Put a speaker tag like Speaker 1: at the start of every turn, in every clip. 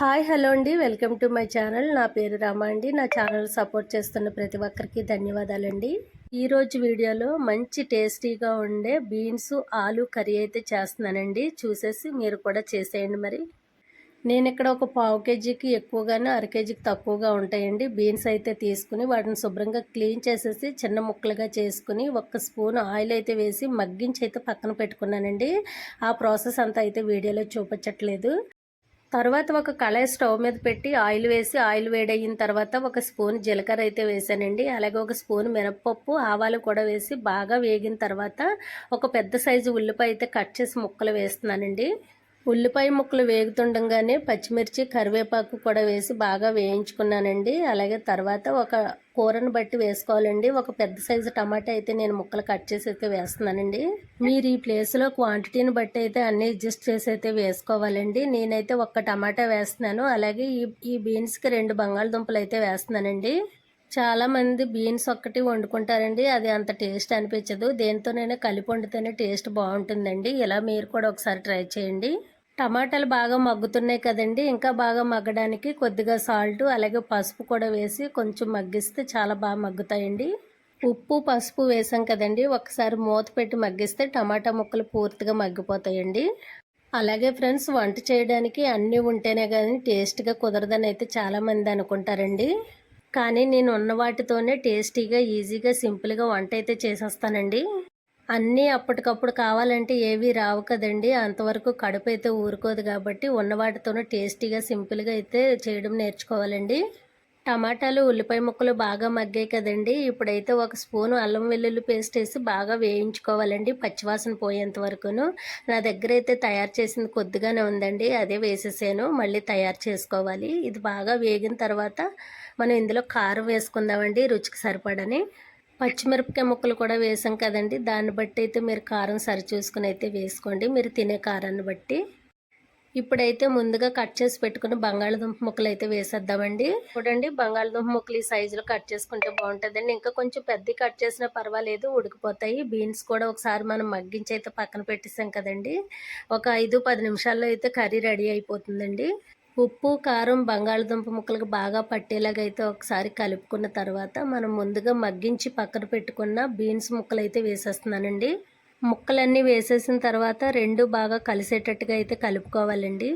Speaker 1: Hi hello అండి. Welcome to my channel. నా పేరు రామ అండి. నా ఛానల్ సపోర్ట్ చేస్తున్న ప్రతి ఒక్కరికి ధన్యవాదాలండి. ఈరోజు వీడియోలో మంచి టేస్టీగా ఉండే బీన్స్ ఆలు కర్రీ అయితే చేస్తున్నానండి. చూసేసి మీరు కూడా చేసేయండి మరి. నేను ఇక్కడ ఒక పావు కేజీకి ఎక్కువగానే అర కేజీకి తక్కువగా ఉంటాయండి. బీన్స్ అయితే తీసుకుని వాటిని శుభ్రంగా క్లీన్ చేసేసి చిన్న ముక్కలుగా చేసుకుని ఒక స్పూన్ ఆయిల్ అయితే వేసి మగ్గించి అయితే పక్కన పెట్టుకున్నానండి. ఆ ప్రాసెస్ అంతా అయితే వీడియోలో చూపించట్లేదు. తర్వాత ఒక కళాయి స్టవ్ మీద పెట్టి ఆయిల్ వేసి ఆయిల్ వేడయిన తర్వాత ఒక స్పూన్ జీలకర్ర అయితే వేసానండి. అలాగే ఒక స్పూన్ మినపప్పు ఆవాలు కూడా వేసి బాగా వేగిన తర్వాత ఒక పెద్ద సైజు ఉల్లిపాయ అయితే కట్ చేసి ముక్కలు వేస్తున్నానండి. ఉల్లిపాయ ముక్కలు వేగుతుండగానే పచ్చిమిర్చి కరివేపాకు కూడా వేసి బాగా వేయించుకున్నానండి. అలాగే తర్వాత ఒక కూరను బట్టి వేసుకోవాలండి. ఒక పెద్ద సైజు టమాటా అయితే నేను ముక్కలు కట్ చేసి అయితే వేస్తున్నానండి. మీరు ఈ ప్లేస్లో క్వాంటిటీని బట్టి అయితే అన్ని అడ్జస్ట్ చేసి అయితే వేసుకోవాలండి. నేనైతే ఒక్క టమాటా వేస్తున్నాను. అలాగే ఈ ఈ బీన్స్కి రెండు బంగాళదుంపలు అయితే వేస్తున్నానండి. చాలామంది బీన్స్ ఒక్కటి వండుకుంటారండి. అది అంత టేస్ట్ అనిపించదు. దేంతోనైనా కలిపి వండితేనే టేస్ట్ బాగుంటుందండి. ఇలా మీరు కూడా ఒకసారి ట్రై చేయండి. టమాటాలు బాగా మగ్గుతున్నాయి కదండి. ఇంకా బాగా మగ్గడానికి కొద్దిగా సాల్ట్ అలాగే పసుపు కూడా వేసి కొంచెం మగ్గిస్తే చాలా బాగా మగ్గుతాయండి. ఉప్పు పసుపు వేసాం కదండి. ఒకసారి మూత పెట్టి మగ్గిస్తే టమాటా ముక్కలు పూర్తిగా మగ్గిపోతాయండి. అలాగే ఫ్రెండ్స్ వంట చేయడానికి అన్నీ ఉంటేనే కానీ టేస్ట్గా కుదరదని అయితే చాలామంది అనుకుంటారండి. కానీ నేను ఉన్న వాటితోనే టేస్టీగా ఈజీగా సింపుల్గా వంట అయితే చేసేస్తానండి. అన్నీ అప్పటికప్పుడు కావాలంటే ఏవి రావు కదండి. అంతవరకు కడుపు అయితే ఊరుకోదు కాబట్టి ఉన్న వాటితోనే టేస్టీగా సింపుల్గా అయితే చేయడం నేర్చుకోవాలండి. టమాటాలు ఉల్లిపాయ ముక్కలు బాగా మగ్గాయి కదండి. ఇప్పుడైతే ఒక స్పూను అల్లం వెల్లుల్లి పేస్ట్ వేసి బాగా వేయించుకోవాలండి పచ్చివాసన పోయేంత వరకును. నా దగ్గర అయితే తయారు చేసింది కొద్దిగానే ఉందండి అదే వేసేసాను మళ్ళీ తయారు చేసుకోవాలి. ఇది బాగా వేగిన తర్వాత మనం ఇందులో కారం వేసుకుందామండి రుచికి సరిపడని. పచ్చిమిరపకాయ ముక్కలు కూడా వేసాం కదండి దాన్ని బట్టి అయితే మీరు కారం సరి చూసుకుని అయితే వేసుకోండి మీరు తినే కారాన్ని బట్టి. ఇప్పుడైతే ముందుగా కట్ చేసి పెట్టుకుని బంగాళదుంప ముక్కలు అయితే వేసేద్దామండి. చూడండి బంగాళదుంప ముక్కలు ఈ సైజులో కట్ చేసుకుంటే బాగుంటుందండి. ఇంకా కొంచెం పెద్ద కట్ చేసినా పర్వాలేదు ఉడికిపోతాయి. బీన్స్ కూడా ఒకసారి మనం మగ్గించి అయితే పక్కన పెట్టేసాం కదండి. ఒక ఐదు పది నిమిషాల్లో అయితే కర్రీ రెడీ అయిపోతుందండి. ఉప్పు కారం బంగాళదుంప ముక్కలకు బాగా పట్టేలాగా అయితే ఒకసారి కలుపుకున్న తర్వాత మనం ముందుగా మగ్గించి పక్కన పెట్టుకున్న బీన్స్ ముక్కలు అయితే వేసేస్తున్నానండి. ముక్కలన్నీ వేసేసిన తర్వాత రెండు బాగా కలిసేటట్టుగా అయితే కలుపుకోవాలండి.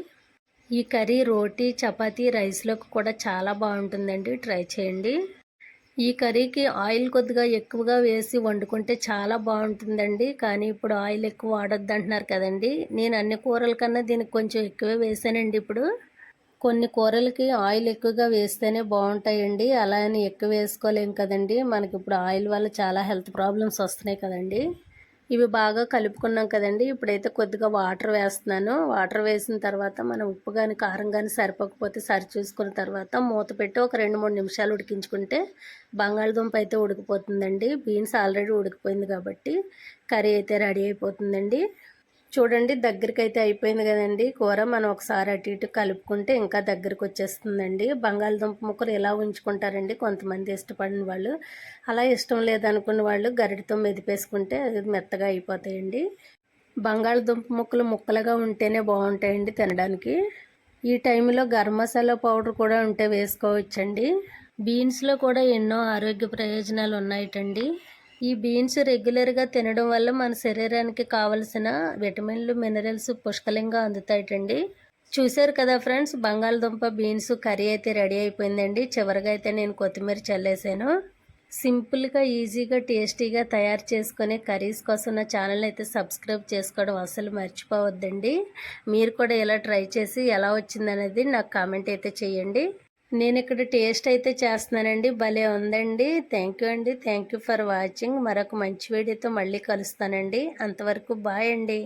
Speaker 1: ఈ కర్రీ రోటీ చపాతీ రైస్లోకి కూడా చాలా బాగుంటుందండి. ట్రై చేయండి. ఈ కర్రీకి ఆయిల్ కొద్దిగా ఎక్కువగా వేసి వండుకుంటే చాలా బాగుంటుందండి. కానీ ఇప్పుడు ఆయిల్ ఎక్కువ వాడొద్దు అంటున్నారు కదండి. నేను అన్ని కూరల కన్నా దీనికి కొంచెం ఎక్కువే వేసానండి ఇప్పుడు. కొన్ని కూరలకి ఆయిల్ ఎక్కువగా వేస్తేనే బాగుంటాయండి. అలా అని ఎక్కువ వేసుకోలేం కదండి. మనకి ఇప్పుడు ఆయిల్ వల్ల చాలా హెల్త్ ప్రాబ్లమ్స్ వస్తున్నాయి కదండి. ఇవి బాగా కలుపుకున్నాం కదండి. ఇప్పుడైతే కొద్దిగా వాటర్ వేస్తున్నాను. వాటర్ వేసిన తర్వాత మనం ఉప్పు కానీ కారం కానీ సరిపోకపోతే సరి చూసుకున్న తర్వాత మూత పెట్టి ఒక రెండు మూడు నిమిషాలు ఉడికించుకుంటే బంగాళదుంప అయితే ఉడికిపోతుందండి. బీన్స్ ఆల్రెడీ ఉడికిపోయింది కాబట్టి కర్రీ అయితే రెడీ అయిపోతుందండి. చూడండి దగ్గరికి అయితే అయిపోయింది కదండి. కూర మనం ఒకసారి అటు ఇటు కలుపుకుంటే ఇంకా దగ్గరికి వచ్చేస్తుందండి బంగాళదుంప ముక్కలు ఎలా ఉంచుకుంటారండి? కొంతమంది ఇష్టపడిన వాళ్ళు. అలా ఇష్టం లేదనుకున్న వాళ్ళు గరిటితో మెదిపేసుకుంటే అది మెత్తగా అయిపోతాయండి. బంగాళదుంప ముక్కలు ముక్కలుగా ఉంటేనే బాగుంటాయండి తినడానికి. ఈ టైంలో గరం మసాలా పౌడర్ కూడా ఉంటే వేసుకోవచ్చండి. బీన్స్లో కూడా ఎన్నో ఆరోగ్య ప్రయోజనాలు ఉన్నాయటండి ఈ బీన్స్ రెగ్యులర్గా తినడం వల్ల మన శరీరానికి కావలసిన విటమిన్లు మినరల్స్ పుష్కలంగా అందుతాయటండి. చూశారు కదా ఫ్రెండ్స్ బంగాళదుంప బీన్స్ కర్రీ అయితే రెడీ అయిపోయిందండి. చివరిగా అయితే నేను కొత్తిమీర చల్లేసాను సింపుల్గా ఈజీగా టేస్టీగా తయారు చేసుకునే కర్రీస్ కోసం నా ఛానల్ అయితే సబ్స్క్రైబ్ చేసుకోవడం అసలు మర్చిపోవద్దండి. మీరు కూడా ఇలా ట్రై చేసి ఎలా వచ్చిందనేది నాకు కామెంట్ అయితే చేయండి. నేను ఇక్కడ టేస్ట్ అయితే చేస్తున్నానండి. భలే ఉందండి. థ్యాంక్ యూ అండి. థ్యాంక్ యూ ఫర్ వాచింగ్ మరొక మంచి వీడియోతో మళ్ళీ కలుస్తానండి. అంతవరకు బాయ్ అండి.